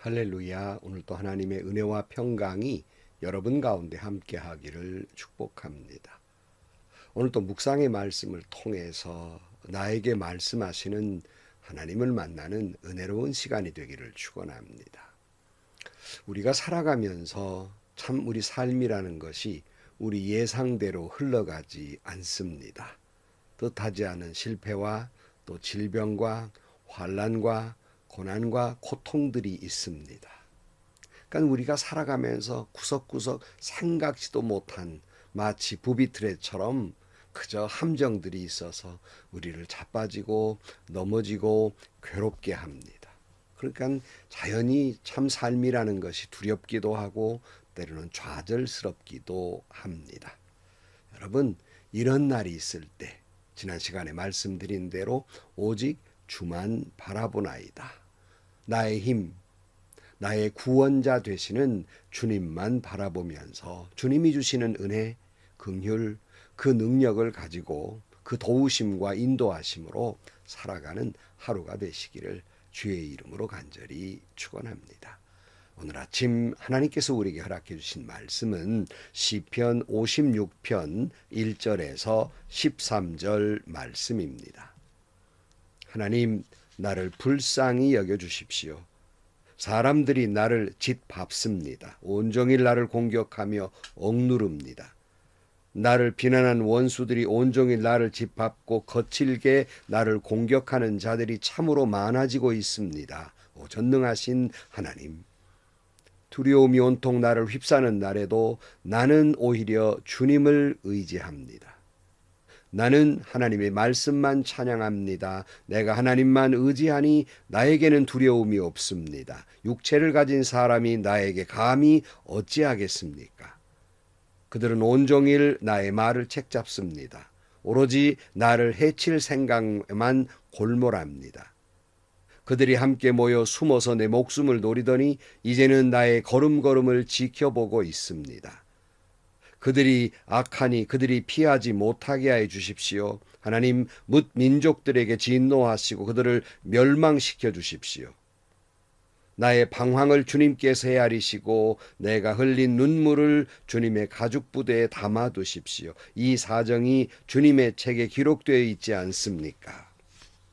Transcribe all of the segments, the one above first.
할렐루야. 오늘 또 하나님의 은혜와 평강이 여러분 가운데 함께 하기를 축복합니다. 오늘 또 묵상의 말씀을 통해서 나에게 말씀하시는 하나님을 만나는 은혜로운 시간이 되기를 축원합니다. 우리가 살아가면서 참 우리 삶이라는 것이 우리 예상대로 흘러가지 않습니다. 뜻하지 않은 실패와 또 질병과 환란과 고난과 고통들이 있습니다. 그러니까 우리가 살아가면서 구석구석 생각지도 못한 마치 부비트레처럼 그저 함정들이 있어서 우리를 자빠지고 넘어지고 괴롭게 합니다. 그러니까 자연히 참 삶이라는 것이 두렵기도 하고 때로는 좌절스럽기도 합니다. 여러분 이런 날이 있을 때 지난 시간에 말씀드린 대로 오직 주만 바라보나이다. 나의 힘, 나의 구원자 되시는 주님만 바라보면서 주님이 주시는 은혜, 긍휼, 그 능력을 가지고 그 도우심과 인도하심으로 살아가는 하루가 되시기를 주의 이름으로 간절히 축원합니다. 오늘 아침 하나님께서 우리에게 허락해 주신 말씀은 시편 56편 1절에서 13절 말씀입니다. 하나님 나를 불쌍히 여겨 주십시오. 사람들이 나를 짓밟습니다. 온종일 나를 공격하며 억누릅니다. 나를 비난한 원수들이 온종일 나를 짓밟고 거칠게 나를 공격하는 자들이 참으로 많아지고 있습니다. 오, 전능하신 하나님. 두려움이 온통 나를 휩싸는 날에도 나는 오히려 주님을 의지합니다. 나는 하나님의 말씀만 찬양합니다. 내가 하나님만 의지하니 나에게는 두려움이 없습니다. 육체를 가진 사람이 나에게 감히 어찌하겠습니까? 그들은 온종일 나의 말을 책잡습니다. 오로지 나를 해칠 생각만 골몰합니다. 그들이 함께 모여 숨어서 내 목숨을 노리더니 이제는 나의 걸음걸음을 지켜보고 있습니다. 그들이 악하니 그들이 피하지 못하게 하여 주십시오. 하나님 뭇 민족들에게 진노하시고 그들을 멸망시켜 주십시오. 나의 방황을 주님께서 헤아리시고 내가 흘린 눈물을 주님의 가죽 부대에 담아 두십시오. 이 사정이 주님의 책에 기록되어 있지 않습니까?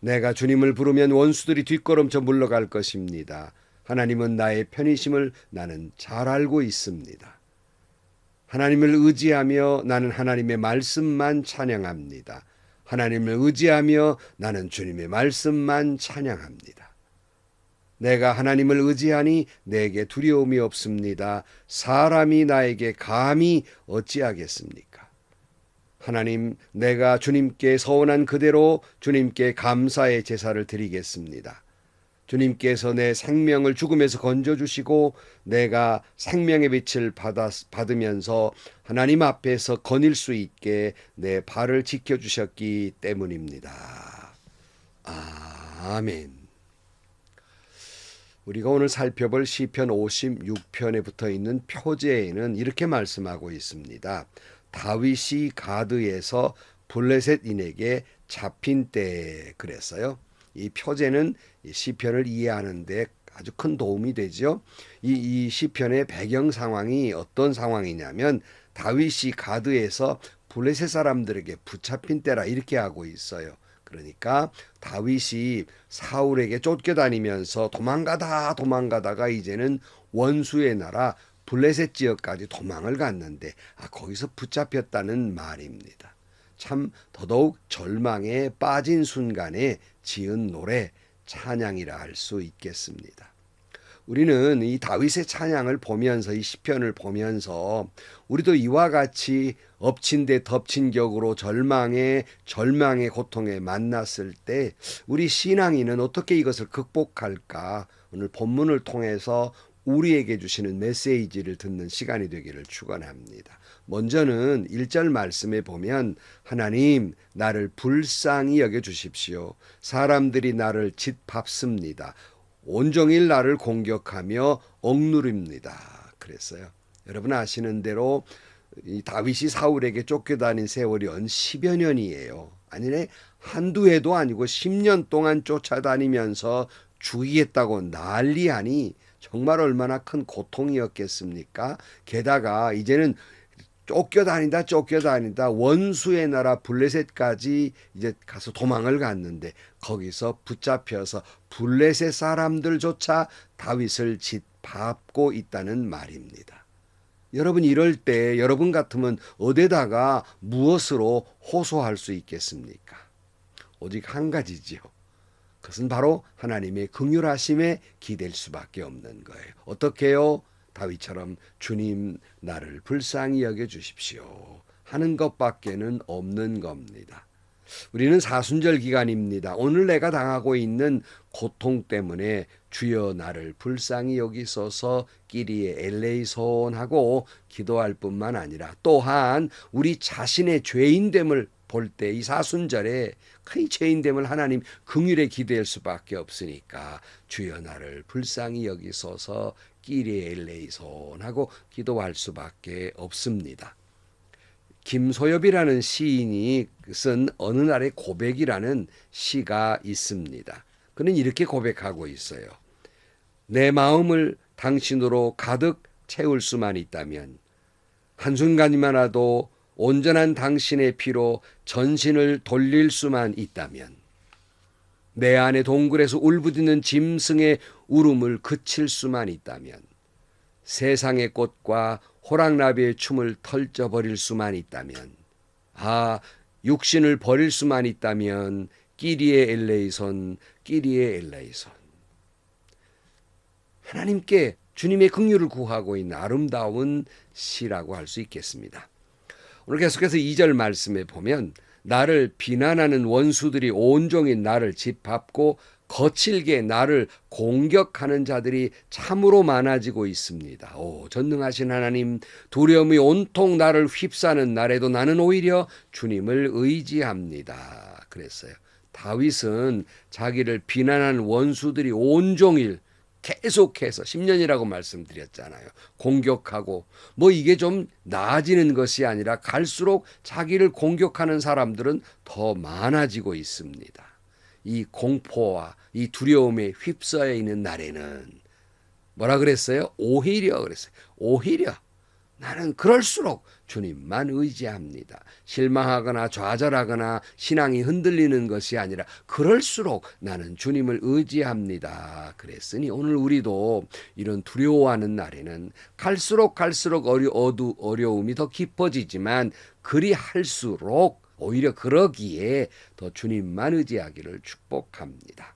내가 주님을 부르면 원수들이 뒷걸음쳐 물러갈 것입니다. 하나님은 나의 편이심을 나는 잘 알고 있습니다. 하나님을 의지하며 나는 하나님의 말씀만 찬양합니다. 하나님을 의지하며 나는 주님의 말씀만 찬양합니다. 내가 하나님을 의지하니 내게 두려움이 없습니다. 사람이 나에게 감히 어찌하겠습니까? 하나님, 내가 주님께 서원한 그대로 주님께 감사의 제사를 드리겠습니다. 주님께서 내 생명을 죽음에서 건져주시고 내가 생명의 빛을 받아, 받으면서 하나님 앞에서 거닐 수 있게 내 발을 지켜주셨기 때문입니다. 아멘. 우리가 오늘 살펴볼 시편 56편에 붙어 있는 표제에는 이렇게 말씀하고 있습니다. 다윗이 가드에서 블레셋인에게 잡힌 때 그랬어요. 이 표제는 시편을 이해하는데 아주 큰 도움이 되죠. 이, 이 시편의 배경 상황이 어떤 상황이냐면 다윗이 가드에서 블레셋 사람들에게 붙잡힌 때라 이렇게 하고 있어요. 그러니까 다윗이 사울에게 쫓겨다니면서 도망가다 도망가다가 이제는 원수의 나라 블레셋 지역까지 도망을 갔는데 아 거기서 붙잡혔다는 말입니다. 참 더더욱 절망에 빠진 순간에 지은 노래 찬양이라 할 수 있겠습니다. 우리는 이 다윗의 찬양을 보면서 이 시편을 보면서 우리도 이와 같이 엎친 데 덮친 격으로 절망에 절망의 고통에 만났을 때 우리 신앙인은 어떻게 이것을 극복할까? 오늘 본문을 통해서 우리에게 주시는 메시지를 듣는 시간이 되기를 축원합니다. 먼저는 1절 말씀에 보면 하나님 나를 불쌍히 여겨 주십시오. 사람들이 나를 짓밟습니다. 온종일 나를 공격하며 억누릅니다. 그랬어요. 여러분 아시는 대로 이 다윗이 사울에게 쫓겨다닌 세월이 언 10여 년이에요. 아니네 한두 해도 아니고 10년 동안 쫓아다니면서 죽이겠다고 난리하니 정말 얼마나 큰 고통이었겠습니까? 게다가 이제는 쫓겨다니다 쫓겨다니다 원수의 나라 블레셋까지 이제 가서 도망을 갔는데 거기서 붙잡혀서 블레셋 사람들조차 다윗을 짓밟고 있다는 말입니다. 여러분 이럴 때 여러분 같으면 어디다가 무엇으로 호소할 수 있겠습니까? 오직 한 가지지요. 그것은 바로 하나님의 긍휼하심에 기댈 수밖에 없는 거예요. 어떻게요? 다윗처럼 주님 나를 불쌍히 여겨 주십시오 하는 것밖에는 없는 겁니다. 우리는 사순절 기간입니다. 오늘 내가 당하고 있는 고통 때문에 주여 나를 불쌍히 여기소서 끼리에 엘레이손하고 기도할 뿐만 아니라 또한 우리 자신의 죄인됨을 볼 때 이 사순절에 큰 죄인됨을 하나님 긍휼에 기대할 수밖에 없으니까 주여 나를 불쌍히 여기소서 끼리에 엘레이손하고 기도할 수밖에 없습니다. 김소엽이라는 시인이 쓴 어느 날의 고백이라는 시가 있습니다. 그는 이렇게 고백하고 있어요. 내 마음을 당신으로 가득 채울 수만 있다면 한순간이만라도 온전한 당신의 피로 전신을 돌릴 수만 있다면 내 안에 동굴에서 울부짖는 짐승의 울음을 그칠 수만 있다면 세상의 꽃과 호랑나비의 춤을 털져버릴 수만 있다면 아 육신을 버릴 수만 있다면 끼리의 엘레이손 끼리의 엘레이손 하나님께 주님의 긍휼을 구하고 있는 아름다운 시라고 할 수 있겠습니다. 오늘 계속해서 2절 말씀에 보면 나를 비난하는 원수들이 온종일 나를 짓밟고 거칠게 나를 공격하는 자들이 참으로 많아지고 있습니다. 오, 전능하신 하나님, 두려움이 온통 나를 휩싸는 날에도 나는 오히려 주님을 의지합니다. 그랬어요. 다윗은 자기를 비난하는 원수들이 온종일 계속해서 10년이라고 말씀드렸잖아요. 공격하고 뭐 이게 좀 나아지는 것이 아니라 갈수록 자기를 공격하는 사람들은 더 많아지고 있습니다. 이 공포와 이 두려움에 휩싸여 있는 날에는 뭐라 그랬어요? 오히려 그랬어요. 오히려 나는 그럴수록 주님만 의지합니다. 실망하거나 좌절하거나 신앙이 흔들리는 것이 아니라 그럴수록 나는 주님을 의지합니다. 그랬으니 오늘 우리도 이런 두려워하는 날에는 갈수록 갈수록 어두, 어려움이 더 깊어지지만 그리 할수록 오히려 그러기에 더 주님만 의지하기를 축복합니다.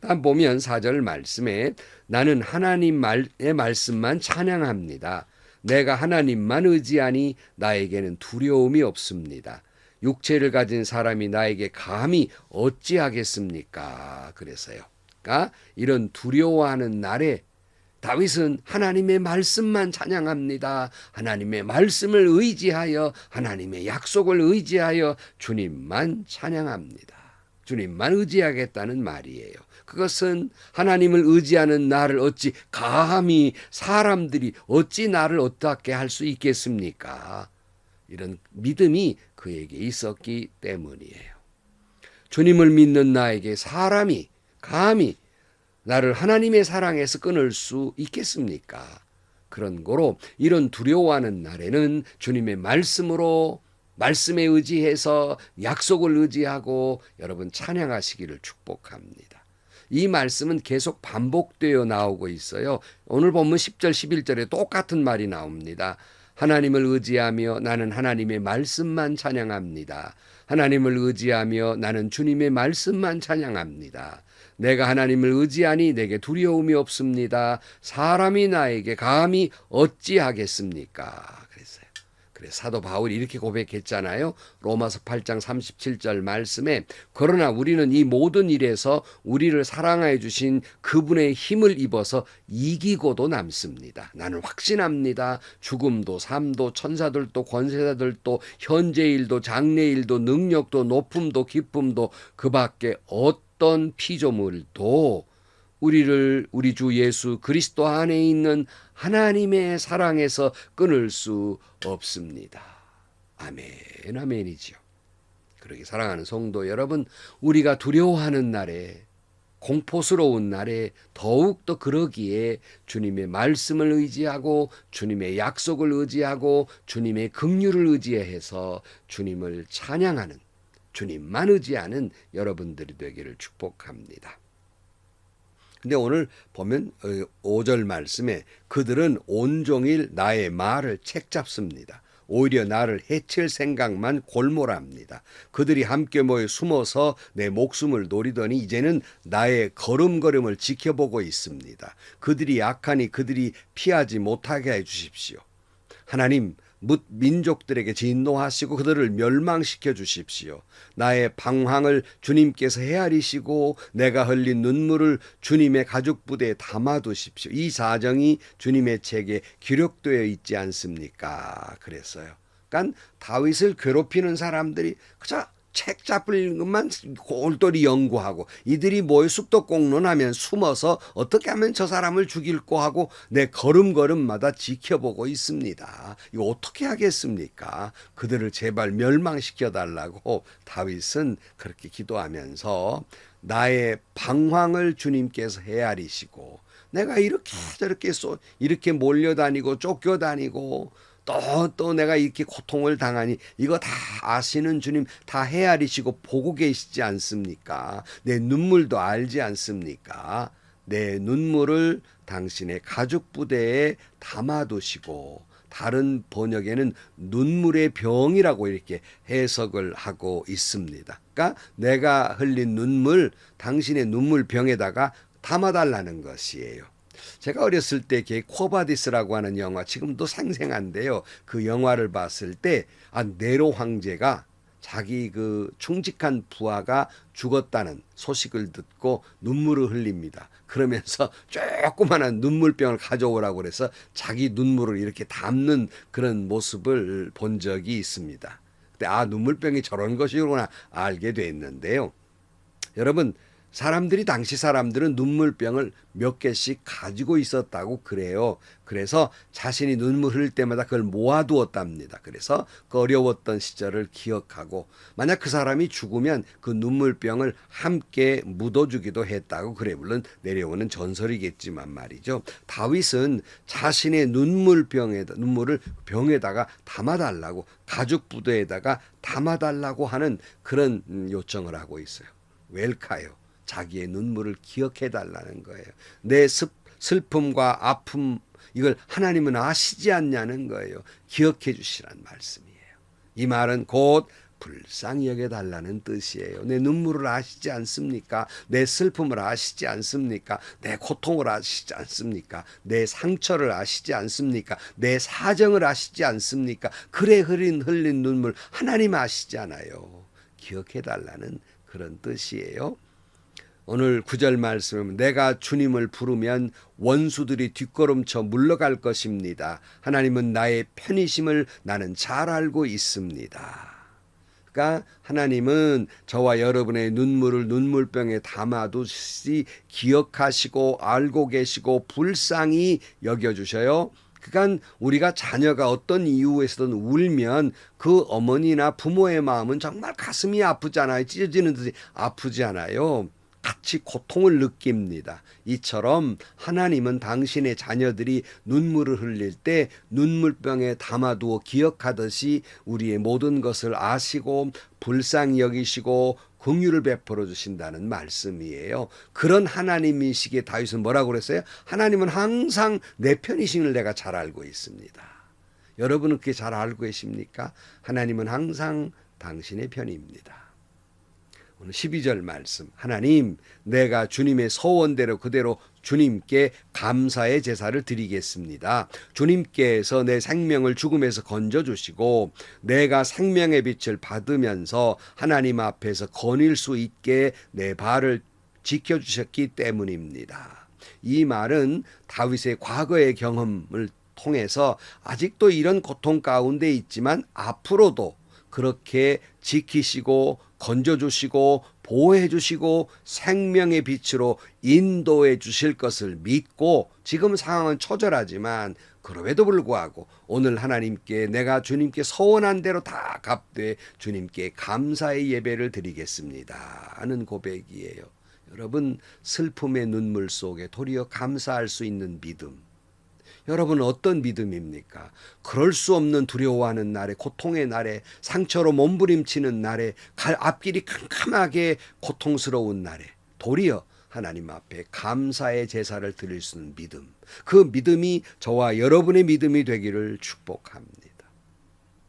다음 보면 4절 말씀에 나는 하나님 말의 말씀만 찬양합니다. 내가 하나님만 의지하니 나에게는 두려움이 없습니다. 육체를 가진 사람이 나에게 감히 어찌하겠습니까? 그래서요. 그러니까 이런 두려워하는 날에 다윗은 하나님의 말씀만 찬양합니다. 하나님의 말씀을 의지하여 하나님의 약속을 의지하여 주님만 찬양합니다. 주님만 의지하겠다는 말이에요. 그것은 하나님을 의지하는 나를 어찌 감히 사람들이 어찌 나를 어떻게 할 수 있겠습니까? 이런 믿음이 그에게 있었기 때문이에요. 주님을 믿는 나에게 사람이 감히 나를 하나님의 사랑에서 끊을 수 있겠습니까? 그런 거로 이런 두려워하는 날에는 주님의 말씀으로 말씀에 의지해서 약속을 의지하고 여러분 찬양하시기를 축복합니다. 이 말씀은 계속 반복되어 나오고 있어요. 오늘 본문 10절 11절에 똑같은 말이 나옵니다. 하나님을 의지하며 나는 하나님의 말씀만 찬양합니다. 하나님을 의지하며 나는 주님의 말씀만 찬양합니다. 내가 하나님을 의지하니 내게 두려움이 없습니다. 사람이 나에게 감히 어찌하겠습니까? 그래 사도 바울이 이렇게 고백했잖아요. 로마서 8장 37절 말씀에 그러나 우리는 이 모든 일에서 우리를 사랑하여 주신 그분의 힘을 입어서 이기고도 남습니다. 나는 확신합니다. 죽음도 삶도 천사들도 권세자들도 현재 일도 장래 일도 능력도 높음도 기쁨도 그밖에 어떤 피조물도 우리를 우리 주 예수 그리스도 안에 있는 하나님의 사랑에서 끊을 수 없습니다. 아멘, 아멘이지요. 그러게 사랑하는 성도 여러분, 우리가 두려워하는 날에 공포스러운 날에 더욱더 그러기에 주님의 말씀을 의지하고 주님의 약속을 의지하고 주님의 긍휼을 의지해서 주님을 찬양하는 주님만 의지하는 여러분들이 되기를 축복합니다. 근데 오늘 보면 5절 말씀에 그들은 온종일 나의 말을 책잡습니다. 오히려 나를 해칠 생각만 골몰합니다. 그들이 함께 모여 숨어서 내 목숨을 노리더니 이제는 나의 걸음걸음을 지켜보고 있습니다. 그들이 약하니 그들이 피하지 못하게 해 주십시오. 하나님 뭇 민족들에게 진노하시고 그들을 멸망시켜 주십시오. 나의 방황을 주님께서 헤아리시고 내가 흘린 눈물을 주님의 가죽 부대에 담아 두십시오. 이 사정이 주님의 책에 기록되어 있지 않습니까? 그랬어요. 그러니까 다윗을 괴롭히는 사람들이 그저 책 잡을 것만 골똘히 연구하고 이들이 모여 쑥덕공론하면 숨어서 어떻게 하면 저 사람을 죽일고 하고 내 걸음걸음마다 지켜보고 있습니다. 이거 어떻게 하겠습니까? 그들을 제발 멸망시켜 달라고 다윗은 그렇게 기도하면서 나의 방황을 주님께서 헤아리시고 내가 이렇게 저렇게 쏘 이렇게 몰려다니고 쫓겨다니고 또, 또 내가 이렇게 고통을 당하니 이거 다 아시는 주님 다 헤아리시고 보고 계시지 않습니까? 내 눈물도 알지 않습니까? 내 눈물을 당신의 가죽 부대에 담아두시고 다른 번역에는 눈물의 병이라고 이렇게 해석을 하고 있습니다. 그러니까 내가 흘린 눈물 당신의 눈물 병에다가 담아달라는 것이에요. 제가 어렸을 때 코바디스라고 하는 영화 지금도 생생한데요. 그 영화를 봤을 때 아, 네로 황제가 자기 그 충직한 부하가 죽었다는 소식을 듣고 눈물을 흘립니다. 그러면서 조그마한 눈물병을 가져오라고 그래서 자기 눈물을 이렇게 담는 그런 모습을 본 적이 있습니다. 근데 아 눈물병이 저런 것이구나 알게 됐는데요. 여러분 사람들이 당시 사람들은 눈물병을 몇 개씩 가지고 있었다고 그래요. 그래서 자신이 눈물 흘릴 때마다 그걸 모아두었답니다. 그래서 그 어려웠던 시절을 기억하고 만약 그 사람이 죽으면 그 눈물병을 함께 묻어주기도 했다고 그래 물론 내려오는 전설이겠지만 말이죠. 다윗은 자신의 눈물병에다 눈물을 병에다가 담아달라고 가죽 부대에다가 담아달라고 하는 그런 요청을 하고 있어요. 왜일까요? 자기의 눈물을 기억해 달라는 거예요. 내 슬픔과 아픔 이걸 하나님은 아시지 않냐는 거예요. 기억해 주시란 말씀이에요. 이 말은 곧 불쌍히 여겨 달라는 뜻이에요. 내 눈물을 아시지 않습니까? 내 슬픔을 아시지 않습니까? 내 고통을 아시지 않습니까? 내 상처를 아시지 않습니까? 내 사정을 아시지 않습니까? 그래 흘린 흘린 눈물 하나님 아시잖아요. 기억해 달라는 그런 뜻이에요. 오늘 구절 말씀은 내가 주님을 부르면 원수들이 뒷걸음쳐 물러갈 것입니다. 하나님은 나의 편이심을 나는 잘 알고 있습니다. 그러니까 하나님은 저와 여러분의 눈물을 눈물병에 담아두시 기억하시고 알고 계시고 불쌍히 여겨주셔요. 그러니까 우리가 자녀가 어떤 이유에서든 울면 그 어머니나 부모의 마음은 정말 가슴이 아프잖아요. 찢어지는 듯이 아프지 않아요. 같이 고통을 느낍니다. 이처럼 하나님은 당신의 자녀들이 눈물을 흘릴 때 눈물병에 담아두어 기억하듯이 우리의 모든 것을 아시고 불쌍히 여기시고 긍휼을 베풀어 주신다는 말씀이에요. 그런 하나님이시기에 다윗은 뭐라고 그랬어요? 하나님은 항상 내 편이심을 내가 잘 알고 있습니다. 여러분은 그게 잘 알고 계십니까? 하나님은 항상 당신의 편입니다. 오늘 12절 말씀. 하나님, 내가 주님의 서원대로 그대로 주님께 감사의 제사를 드리겠습니다. 주님께서 내 생명을 죽음에서 건져 주시고 내가 생명의 빛을 받으면서 하나님 앞에서 거닐 수 있게 내 발을 지켜 주셨기 때문입니다. 이 말은 다윗의 과거의 경험을 통해서 아직도 이런 고통 가운데 있지만 앞으로도 그렇게 지키시고 건져주시고 보호해주시고 생명의 빛으로 인도해 주실 것을 믿고 지금 상황은 처절하지만 그럼에도 불구하고 오늘 하나님께 내가 주님께 서원한 대로 다 갚되 주님께 감사의 예배를 드리겠습니다 하는 고백이에요. 여러분 슬픔의 눈물 속에 도리어 감사할 수 있는 믿음. 여러분 어떤 믿음입니까? 그럴 수 없는 두려워하는 날에 고통의 날에 상처로 몸부림치는 날에 갈 앞길이 캄캄하게 고통스러운 날에 도리어 하나님 앞에 감사의 제사를 드릴 수 있는 믿음. 그 믿음이 저와 여러분의 믿음이 되기를 축복합니다.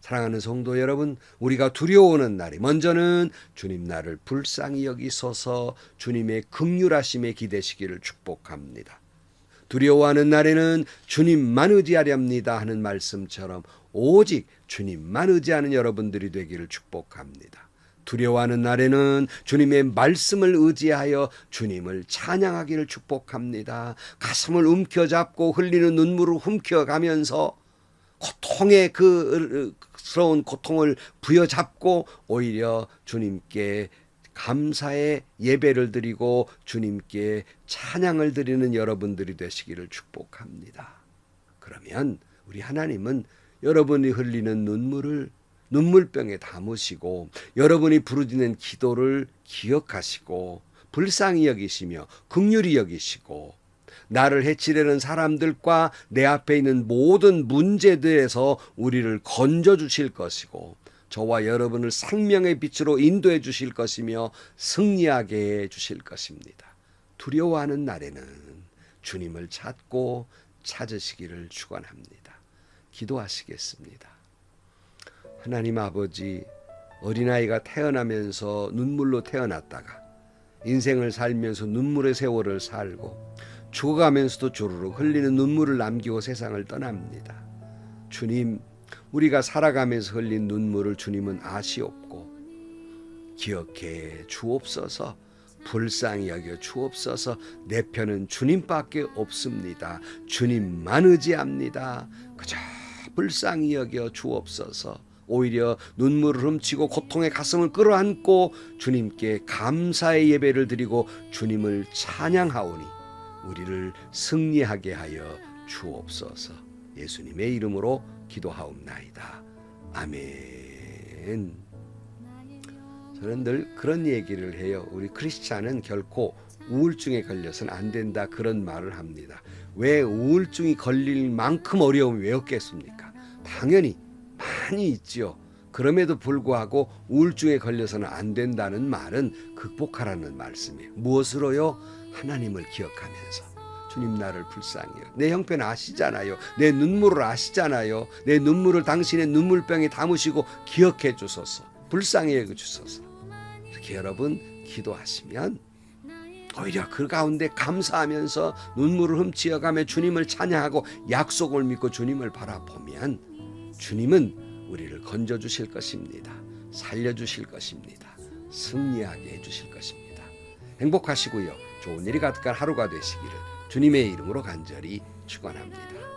사랑하는 성도 여러분, 우리가 두려워하는 날에 먼저는 주님 나를 불쌍히 여기소서 주님의 긍휼하심에 기대시기를 축복합니다. 두려워하는 날에는 주님만 의지하렵니다 하는 말씀처럼 오직 주님만 의지하는 여러분들이 되기를 축복합니다. 두려워하는 날에는 주님의 말씀을 의지하여 주님을 찬양하기를 축복합니다. 가슴을 움켜잡고 흘리는 눈물을 훔켜가면서 고통의 그 스러운 고통을 부여잡고 오히려 주님께 감사의 예배를 드리고 주님께 찬양을 드리는 여러분들이 되시기를 축복합니다. 그러면 우리 하나님은 여러분이 흘리는 눈물을 눈물병에 담으시고 여러분이 부르짖는 기도를 기억하시고 불쌍히 여기시며 극률이 여기시고 나를 해치려는 사람들과 내 앞에 있는 모든 문제들에서 우리를 건져 주실 것이고 저와 여러분을 생명의 빛으로 인도해 주실 것이며 승리하게 해 주실 것입니다. 두려워하는 날에는 주님을 찾고 찾으시기를 축원합니다. 기도하시겠습니다. 하나님 아버지 어린아이가 태어나면서 눈물로 태어났다가 인생을 살면서 눈물의 세월을 살고 죽어가면서도 주르륵 흘리는 눈물을 남기고 세상을 떠납니다. 주님, 우리가 살아가면서 흘린 눈물을 주님은 아시옵고 기억해 주옵소서. 불쌍히 여겨 주옵소서. 내 편은 주님밖에 없습니다. 주님만 의지합니다. 그저 불쌍히 여겨 주옵소서. 오히려 눈물을 훔치고 고통의 가슴을 끌어안고 주님께 감사의 예배를 드리고 주님을 찬양하오니 우리를 승리하게 하여 주옵소서. 예수님의 이름으로 기도하옵나이다. 아멘. 저는 늘 그런 얘기를 해요. 우리 크리스찬은 결코 우울증에 걸려서는 안 된다 그런 말을 합니다. 왜 우울증이 걸릴 만큼 어려움이 왜 없겠습니까? 당연히 많이 있지요. 그럼에도 불구하고 우울증에 걸려서는 안 된다는 말은 극복하라는 말씀이에요. 무엇으로요? 하나님을 기억하면서. 주님 나를 불쌍히 여. 내 형편 아시잖아요. 내 눈물을 아시잖아요. 내 눈물을 당신의 눈물병에 담으시고 기억해 주소서. 불쌍히 여겨 주소서. 이렇게 여러분 기도하시면 오히려 그 가운데 감사하면서 눈물을 훔치어가며 주님을 찬양하고 약속을 믿고 주님을 바라보면 주님은 우리를 건져 주실 것입니다. 살려 주실 것입니다. 승리하게 해 주실 것입니다. 행복하시고요. 좋은 일이 가득한 하루가 되시기를 주님의 이름으로 간절히 축원합니다.